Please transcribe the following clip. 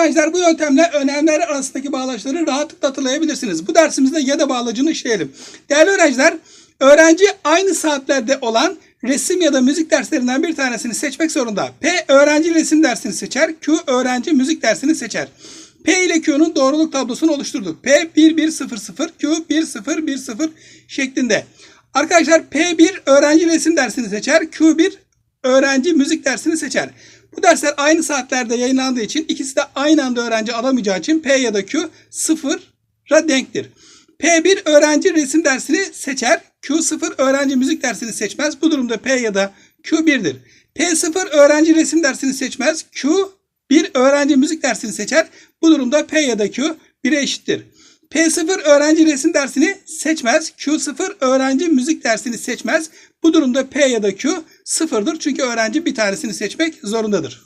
öğrenciler bu yöntemle önemler arasındaki bağlaçları rahatlıkla hatırlayabilirsiniz. Bu dersimizde ya da bağlacını işleyelim. Değerli öğrenciler, öğrenci aynı saatlerde olan resim ya da müzik derslerinden bir tanesini seçmek zorunda. P öğrenci resim dersini seçer, Q öğrenci müzik dersini seçer. P ile Q'nun doğruluk tablosunu oluşturduk. P 1100, Q 1010 şeklinde. Arkadaşlar P1 öğrenci resim dersini seçer, Q1 öğrenci müzik dersini seçer. Bu dersler aynı saatlerde yayınlandığı için ikisi de aynı anda öğrenci alamayacağı için P ya da Q sıfıra denktir. P1 öğrenci resim dersini seçer. Q0 öğrenci müzik dersini seçmez. Bu durumda P ya da Q 1'dir. P0 öğrenci resim dersini seçmez. Q1 öğrenci müzik dersini seçer. Bu durumda P ya da Q 1'e eşittir. P0 öğrenci resim dersini seçmez. Q0 öğrenci müzik dersini seçmez. Bu durumda P ya da Q sıfırdır. Çünkü öğrenci bir tanesini seçmek zorundadır.